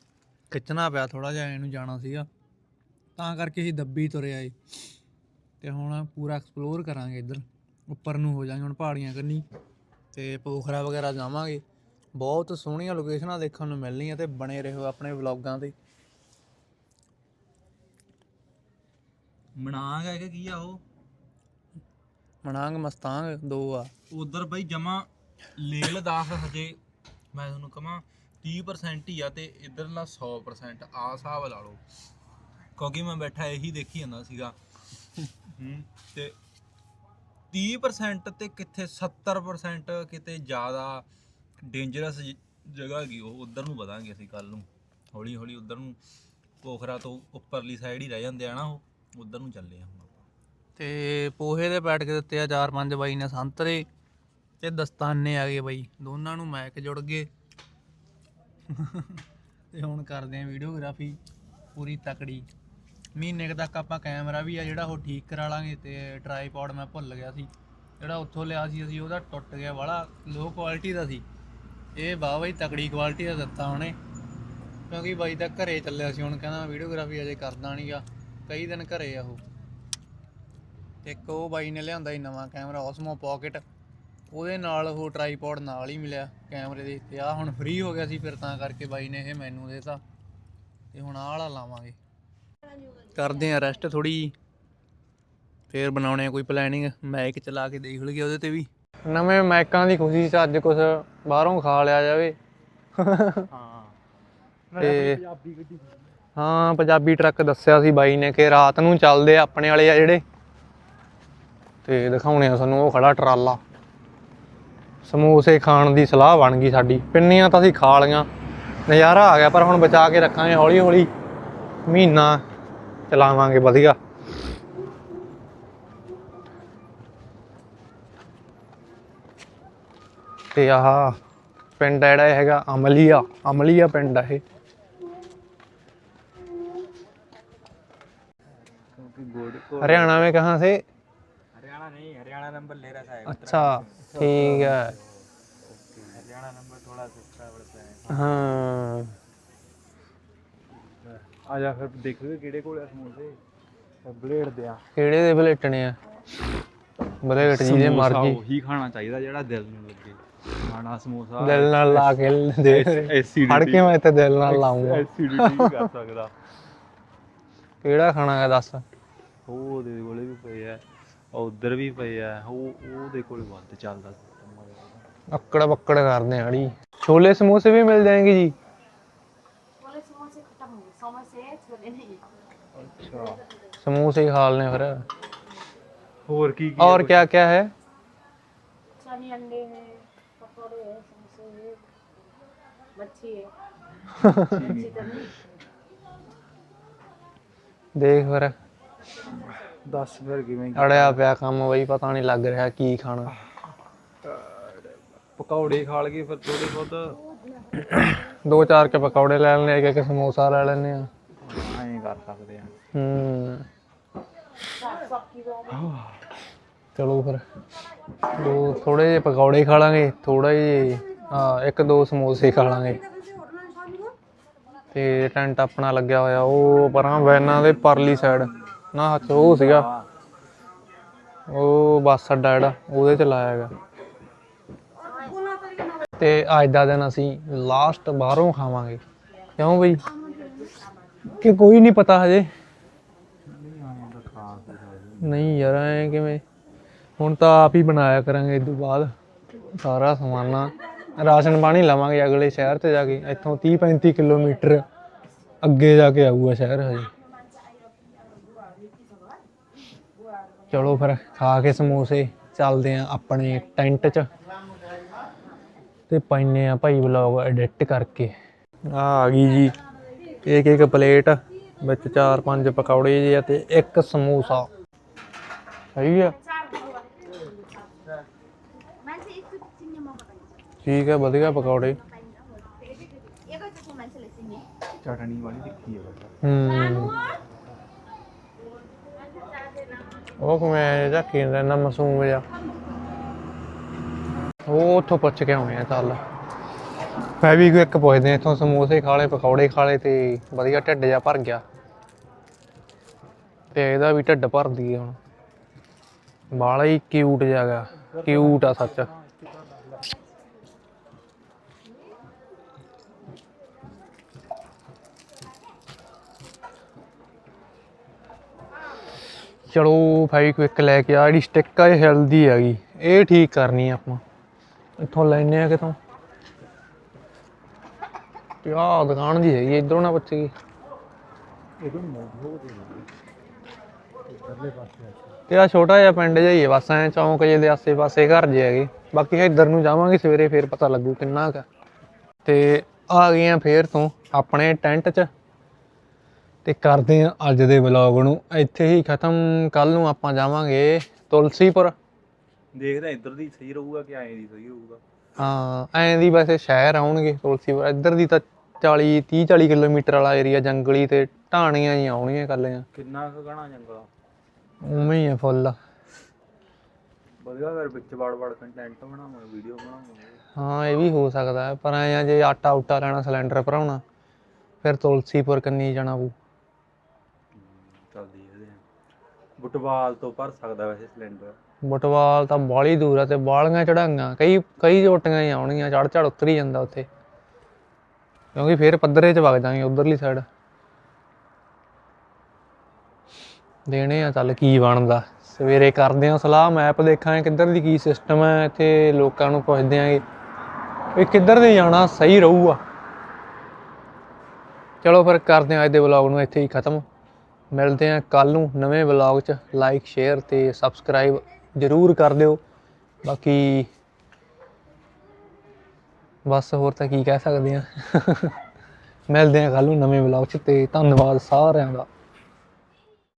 ਖਿੱਚਣਾ ਪਿਆ ਥੋੜਾ ਜਿਹਾ, ਇਹਨੂੰ ਜਾਣਾ ਸੀਗਾ। ਤਾਂ ਕਰਕੇ ਅਸੀਂ ਦੱਬੀ ਤੁਰੇ ਆਏ ਤੇ ਹੁਣ ਪੂਰਾ ਐਕਸਪਲੋਰ ਕਰਾਂਗੇ ਇੱਧਰ। ਉੱਪਰ ਨੂੰ ਹੋ ਜਾਾਂਗੇ ਹੁਣ ਪਹਾੜੀਆਂ ਕੰਨੀ। ਤੇ ਪੋਖਰਾ ਵਗੈਰਾ ਜਾਵਾਂਗੇ। ਬਹੁਤ ਸੋਹਣੀਆਂ ਲੋਕੇਸ਼ਨਾਂ ਦੇਖਣ ਨੂੰ ਮਿਲਣੀਆਂ ਤੇ ਬਣੇ ਰਹੋ ਆਪਣੇ ਵਲੌਗਾਂ ਤੇ। ਮਨਾਂਗ ਹੈ ਕਿ ਕੀ ਆ ਉਹ? ਮਨਾਂਗ ਮਸਤਾਂਗ ਦੋ ਆ। ਉਧਰ ਬਈ ਜਮਾ ਲੇਹ ਲਦਾਖ ਹਜੇ ਮੈਂ ਤੁਹਾਨੂੰ ਕਹਾਂ 30% ਹੀ ਆ ਤੇ ਇਧਰਲਾ 100% ਆ ਹਿਸਾਬ ਲਾ ਲਓ। ਕਿਉਂਕਿ ਮੈਂ ਬੈਠਾ ਇਹੀ ਦੇਖੀ ਜਾਂਦਾ ਸੀਗਾ। ਹੂੰ ਤੇ 30% ਤੇ ਕਿੱਥੇ 70% ਕਿਤੇ ਜ਼ਿਆਦਾ ਡੇਂਜਰਸ ਜਗ੍ਹਾ ਹੈਗੀ ਉਹ? ਉਧਰ ਨੂੰ ਵਧਾਂਗੇ ਅਸੀਂ ਕੱਲ ਨੂੰ। ਹੌਲੀ ਹੌਲੀ ਉਧਰ ਨੂੰ ਪੋਖਰਾ ਤੋਂ ਉੱਪਰਲੀ ਸਾਈਡ ਹੀ ਰਹਿ ਜਾਂਦੇ ਆ ਨਾ ਉਹ। ਉਧਰ ਨੂੰ ਚੱਲੇ ਆ ਹੁਣ ਆਪਾਂ। ਤੇ ਪੋਹੇ ਦੇ ਪੈਟ ਕੇ ਦਿੱਤੇ ਆ ਚਾਰ ਪੰਜ ਬਾਈ ਨੇ ਸੰਤਰੇ ਤੇ ਦਸਤਾਨੇ ਆ ਗਏ ਬਾਈ। ਦੋਨਾਂ ਨੂੰ ਮੈਕ ਜੁੜ ਗਏ। ਤੇ ਹੁਣ ਕਰਦੇ ਆ ਵੀਡੀਓਗ੍ਰਾਫੀ, ਪੂਰੀ ਤਕੜੀ। ਮਹੀਨੇ ਕੁ ਤੱਕ ਆਪਾਂ ਕੈਮਰਾ ਵੀ ਆ ਜਿਹੜਾ ਉਹ ਠੀਕ ਕਰਾ ਲਾਂਗੇ ਤੇ ਟਰਾਈਪੋਡ ਮੈਂ ਭੁੱਲ ਗਿਆ ਸੀ। ਜਿਹੜਾ ਉੱਥੋਂ ਲਿਆ ਸੀ ਅਸੀਂ, ਉਹਦਾ ਟੁੱਟ ਗਿਆ ਬੜਾ ਲੋ ਕੁਆਲਿਟੀ ਦਾ ਸੀ। ਇਹ ਵਾਹ ਬਾਈ ਤਕੜੀ ਕੁਆਲਿਟੀ ਦਾ ਦਿੱਤਾ ਉਹਨੇ। ਕਿਉਂਕਿ ਬਾਈ ਤਾਂ ਘਰੇ ਚੱਲਿਆ ਸੀ, ਹੁਣ ਕਹਿੰਦਾ ਵੀਡੀਓਗ੍ਰਾਫੀ ਅਜੇ ਕਰਦਾ ਨਹੀਂਗਾ ਕਈ ਦਿਨ ਘਰੇ ਆ ਉਹ। ਤੇ ਇੱਕ ਉਹ ਬਾਈ ਨੇ ਲਿਆਂਦਾ ਸੀ ਨਵਾਂ ਕੈਮਰਾ Osmo Pocket ਉਹਦੇ ਨਾਲ ਉਹ ਟਰਾਈਪੋਡ ਨਾਲ ਹੀ ਮਿਲਿਆ ਕੈਮਰੇ ਦੇ ਤੇ ਆ ਹੁਣ ਫ੍ਰੀ ਹੋ ਗਿਆ ਸੀ ਫਿਰ ਤਾਂ ਕਰਕੇ ਬਾਈ ਨੇ ਇਹ ਮੈਨੂੰ ਦੇਤਾ। ਤੇ ਹੁਣ ਆਹ ਵਾਲਾ ਲਾਵਾਂਗੇ। ਕਰਦੇ ਆ ਰੈਸਟ ਥੋੜੀ ਫੇਰ ਬਣਾਉਣੇ ਆ ਕੋਈ ਪਲੈਨਿੰਗ ਮੈਕ ਚਲਾ ਕੇ ਦੇਖ ਲਈਏ ਉਹਦੇ ਤੇ ਵੀ। ਨਵੇਂ ਮੈਕਾਂ ਦੀ ਖੁਸ਼ੀ 'ਚ ਅੱਜ ਕੁਝ ਬਾਹਰੋਂ ਖਾ ਲਿਆ ਜਾਵੇ। ਹਾਂ। ਤੇ ਹਾਂ, ਪੰਜਾਬੀ ਟਰੱਕ ਦੱਸਿਆ ਸੀ ਬਾਈ ਨੇ ਕਿ ਰਾਤ ਨੂੰ ਚੱਲਦੇ ਆ ਆਪਣੇ ਵਾਲੇ ਆ ਜਿਹੜੇ। ਤੇ ਦਿਖਾਉਣੇ ਆ ਸਾਨੂੰ, ਉਹ ਖੜਾ ਟਰਾਲਾ। ਸਮੋਸੇ ਖਾਣ ਦੀ ਸਲਾਹ ਬਣ ਗਈ ਸਾਡੀ। ਪਿੰਨੀਆਂ ਤਾਂ ਅਸੀਂ ਖਾ ਲਈਆਂ। ਨਜ਼ਾਰਾ ਆ ਗਿਆ, ਪਰ ਹੁਣ ਬਚਾ ਕੇ ਰੱਖਾਂਗੇ ਹੌਲੀ ਹੌਲੀ ਮਹੀਨਾ ਚਲਾਵਾਂਗੇ ਵਧੀਆ। ਤੇ ਆਹ ਪਿੰਡ ਜਿਹੜਾ ਹੈਗਾ ਅਮਲੀਆ। ਅਮਲੀਆ ਪਿੰਡ ਆ ਇਹ। हरियाणा में कहाँ से हरियाणा नहीं हरियाणा नंबर ले रहा था अच्छा ठीक है हरियाणा नंबर थोड़ा सस्ता पड़ता है हाँ ਆ ਜਾ ਫਿਰ ਦੇਖੋਗੇ ਕਿਹੜੇ ਕੋਲ ਆ ਸਮੋਸੇ ਬਲੇਡ ਦੇ ਆ ਕਿਹੜੇ ਦੇ ਬਲੇਟਣੇ ਆ ਬਲੇਟ ਜੀ ਦੇ ਮਰਜੀ ਉਹੀ ਖਾਣਾ ਚਾਹੀਦਾ ਜਿਹੜਾ ਦਿਲ ਨੂੰ ਲੱਗੇ ਖਾਣਾ ਸਮੋਸਾ ਦਿਲ ਨਾਲ ਲਾ ਕੇ ਦੇ ਐਸਿਡਿਟੀ ਫੜ ਕੇ ਮੈਂ ਤੇ ਦਿਲ ਨਾਲ ਲਾਉਂਗਾ ਐਸਿਡਿਟੀ ਵੀ ਕਰ ਸਕਦਾ ਕਿਹੜਾ ਖਾਣਾ ਹੈ ਦੱਸ ਉਹ ਉਹਦੇ ਕੋਲੇ ਵੀ ਪਏ ਆ ਉਧਰ ਵੀ ਪਏ ਆ ਉਹ ਉਹਦੇ ਕੋਲੇ ਵੱਧ ਚੱਲਦਾ ਅਕੜ ਬੱਕੜ ਕਰਦੇ ਆ ਅੜੀ ਛੋਲੇ ਸਮੋਸੇ ਵੀ ਮਿਲ ਜਾਣਗੇ ਜੀ बोले समोसे खत्म हो गए समोसे छोले नहीं ਅੱਛਾ समोसे ही खा लेने फिर ਹੋਰ ਕੀ ਕੀ और क्या क्या है चने अंडे है पकौड़े है समोसे है मच्छी है मच्छी तो नहीं ਦੇਖ ਫਿਰ ਦੱਸ ਫਿਰ ਕਿਵੇਂ ਅੜਿਆ ਪਿਆ ਕੰਮ ਬਈ ਪਤਾ ਨਹੀਂ ਲੱਗ ਰਿਹਾ ਕੀ ਖਾਣਾ। ਪਕੌੜੇ ਖਾ ਲਗੇ ਫਿਰ ਥੋੜੇ ਬਹੁਤ। ਦੋ ਚਾਰ ਕੇ ਪਕੌੜੇ ਲੈ ਲੈਣੇ ਇੱਕ ਇੱਕ ਸਮੋਸਾ ਲੈ ਲੈਣੇ ਆ। ਐਂ ਕਰ ਸਕਦੇ ਆ। ਹੂੰ। ਚਲੋ ਫਿਰ ਦੋ ਥੋੜੇ ਜਿਹੇ ਪਕੌੜੇ ਖਾ ਲਾਂਗੇ ਥੋੜਾ ਜਿਹੇ ਹਾਂ ਇੱਕ ਦੋ ਸਮੋਸੇ ਖਾ ਲਾਂਗੇ। ਤੇ ਟੈਂਟ ਆਪਣਾ ਲੱਗਿਆ ਹੋਇਆ ਉਹ ਪਰਾਂ ਵੈਨਾਂ ਦੇ ਪਰਲੀ ਸਾਈਡ ਨਾ ਹੱਥ ਉਹ ਸੀਗਾ। ਉਹ ਬੱਸ ਅੱਡਾ ਜਿਹੜਾ, ਉਹਦੇ ਚ ਲਾਇਆ ਹੈਗਾ। ਤੇ ਅੱਜ ਦਾ ਦਿਨ ਅਸੀਂ ਲਾਸਟ ਬਾਹਰੋਂ ਖਾਵਾਂਗੇ। ਕਿਉਂ ਬਈ? ਕਿ ਕੋਈ ਨਹੀਂ ਪਤਾ ਹਜੇ। ਨਹੀਂ ਯਾਰ, ਐ ਕਿਵੇਂ? ਹੁਣ ਤਾਂ ਆਪ ਹੀ ਬਣਾਇਆ ਕਰਾਂਗੇ ਇਸ ਤੋਂ ਬਾਅਦ। ਸਾਰਾ ਸਮਾਨਾ ਰਾਸ਼ਨ ਪਾਣੀ ਲਵਾਂਗੇ ਅਗਲੇ ਸ਼ਹਿਰ ਤੇ ਜਾ ਕੇ। ਇੱਥੋਂ 30 35 ਕਿਲੋਮੀਟਰ ਅੱਗੇ ਜਾ ਕੇ ਆਊਗਾ ਸ਼ਹਿਰ ਹਜੇ। ਚਲੋ ਫਿਰ ਖਾ ਕੇ ਸਮੋਸੇ ਚੱਲਦੇ ਆ ਆਪਣੇ ਟੈਂਟ 'ਚ। ਤੇ ਪਾਈਨੇ ਆ ਭਾਈ ਵਲੌਗ ਐਡਿਟ ਕਰਕੇ। ਆ ਆ ਗਈ ਜੀ ਇੱਕ ਇੱਕ ਪਲੇਟ ਵਿੱਚ ਚਾਰ ਪੰਜ ਪਕੌੜੇ ਜੀ ਅਤੇ ਇੱਕ ਸਮੋਸਾ। ਸਹੀ ਆ? ਠੀਕ ਹੈ ਵਧੀਆ ਪਕੌੜੇ। ਚਟਣੀ ਵਾਲੀ ਦੇਖੀ ਹੈ ਹੂੰ। ਉਹ ਕਿਵੇਂ ਜਾ ਕੀ ਰਹਿਣਾ ਮਾਸੂਮ ਜਿਹਾ। ਉਹ ਉੱਥੋਂ ਪੁੱਛ ਕੇ ਆਉਣੇ ਆ, ਚੱਲ। ਮੈਂ ਵੀ ਕੋਈ ਇੱਕ ਪੁੱਛਦੇ ਆ ਸਮੋਸੇ ਖਾਲੇ ਪਕੌੜੇ ਖਾ ਲਏ ਤੇ ਵਧੀਆ ਢਿੱਡ ਜਿਹਾ ਭਰ ਗਿਆ। ਤੇ ਇਹਦਾ ਵੀ ਢਿੱਡ ਭਰਦੀ ਦਈਏ ਹੁਣ। ਬਾਲਾ ਹੀ ਕਿਊਟ ਜਿਹਾ ਕਿਊਟ ਆ ਸੱਚ। ਚਲੋ ਭਾਈ ਇੱਕ ਲੈ ਕੇ ਆ, ਜਿਹੜੀ ਸਟਿੱਕ ਆ, ਇਹ ਹੈਲਦੀ ਹੈਗੀ। ਇਹ ਠੀਕ ਕਰਨੀ ਆ ਆਪਾਂ। ਇੱਥੋਂ ਲੈਨੇ ਆ ਕਿਤੋਂ। ਤੇ ਆਹ ਦੁਕਾਨ ਦੀ ਹੈਗੀ ਇਧਰੋਂ ਨਾ ਬੱਚੇ ਕੀ। ਤੇ ਆ ਛੋਟਾ ਜਿਹਾ ਪਿੰਡ ਜਿਹਾ ਹੀ ਹੈ ਬਸ ਐ ਚੌਂਕ ਜੇ ਦੇ ਆਸੇ-ਪਾਸੇ ਘਰ ਜੇ ਹੈਗੇ। ਬਾਕੀ ਇੱਧਰ ਨੂੰ ਜਾਵਾਂਗੇ ਸਵੇਰੇ, ਫੇਰ ਪਤਾ ਲੱਗੂ ਕਿੰਨਾ ਕੁ ਤੇ ਆ ਗਏ ਆ ਫੇਰ ਤੋਂ ਆਪਣੇ ਟੈਂਟ 'ਚ। ਤੇ ਕਰਦੇ ਆ ਅੱਜ ਦੇ ਵਲੌਗ ਨੂੰ। ਇੱਥੇ ਹੀ ਖਤਮ ਕੱਲ ਨੂੰ ਆਪਾਂ ਜਾਵਾਂਗੇ ਤੁਲਸੀਪੁਰ। ਦੇਖਦਾ ਇੱਧਰ ਦੀ ਸਹੀ ਰਹੂਗਾ ਕਿ ਐਂ ਦੀ ਸਹੀ ਰਹੂਗਾ ਹਾਂ ਐਂ ਦੀ ਵੈਸੇ ਸ਼ਹਿਰ ਆਉਣਗੇ ਤੁਲਸੀਪੁਰ। ਇੱਧਰ ਦੀ ਤਾਂ 40 30 40 ਕਿਲੋਮੀਟਰ ਵਾਲਾ ਏਰੀਆ ਜੰਗਲੀ ਤੇ ਢਾਣੀਆਂ ਹੀ ਆਉਣੀਆਂ ਕੱਲੀਆਂ ਕਿੰਨਾ ਕੁ ਗਣਾ ਜੰਗਲ? ਉਵੇਂ ਹੀ ਆ ਫੁੱਲ। ਵਧੀਆ ਫਿਰ ਵਿੱਚ ਵੜ ਵੜ ਕੰਟੈਂਟ ਬਣਾਵਾਂਗੇ ਵੀਡੀਓ ਬਣਾਵਾਂਗੇ। ਹਾਂ ਇਹ ਵੀ ਹੋ ਸਕਦਾ ਪਰ ਐਂ ਆ ਜੇ ਆਟਾ ਉਟਾ ਲੈਣਾ ਸਿਲੰਡਰ ਭਰਾਉਣਾ ਫਿਰ ਤੁਲਸੀਪੁਰ ਕੰਨੀ ਜਾਣਾ ਪਊ ਚੱਲ ਦੇਖਦੇ ਆ ਬੁੱਟਵਾਲ ਤੋਂ ਭਰ ਸਕਦਾ ਵੈਸੇ ਸਿਲੰਡਰ। ਬਟਵਾਲ ਤਾਂ ਬਾਹਲੀ ਦੂਰ ਆ ਤੇ ਬਾਲੀਆਂ ਚੜਾਈਆਂ ਕਈ ਕਈ ਚੋਟੀਆਂ ਹੀ ਆਉਣਗੀਆਂ ਚੜ ਚੜ ਉਤਰ ਹੀ ਜਾਂਦਾ ਉੱਥੇ। ਕਿਉਂਕਿ ਫਿਰ ਪੱਧਰੇ 'ਚ ਵਗ ਜਾਾਂਗੇ, ਉਧਰਲੀ ਸਾਈਡ ਦੇਣੇ ਆ ਚੱਲ ਕੀ ਬਣਦਾ। ਸਵੇਰੇ ਕਰਦੇ ਆ ਸਲਾਹ ਮੈਪ ਦੇਖਾਂਗੇ ਕਿੱਧਰ ਦੀ ਕੀ ਸਿਸਟਮ ਹੈ ਇੱਥੇ ਲੋਕਾਂ ਨੂੰ ਪੁੱਛਦੇ ਆਂਗੇ ਵੀ ਕਿੱਧਰ ਦੀ ਜਾਣਾ ਸਹੀ ਰਹੂਗਾ। ਚਲੋ ਫਿਰ ਕਰਦੇ ਆ ਅੱਜ ਦੇ ਵਲੌਗ ਨੂੰ ਇੱਥੇ ਹੀ ਖਤਮ। ਮਿਲਦੇ ਆ ਕੱਲ ਨੂੰ ਨਵੇਂ ਵਲੌਗ 'ਚ। ਲਾਈਕ ਸ਼ੇਅਰ ਤੇ ਸਬਸਕ੍ਰਾਈਬ ਜਰੂਰ ਕਰ ਦਿਓ। ਬਾਕੀ ਬਸ ਹੋਰ ਤਾਂ ਕੀ ਕਹਿ ਸਕਦੇ ਆ ਮਿਲਦੇ ਆ ਕੱਲ ਨੂੰ ਨਵੇਂ ਵਲੌਗ 'ਚ ਤੇ ਧੰਨਵਾਦ ਸਾਰਿਆਂ ਦਾ।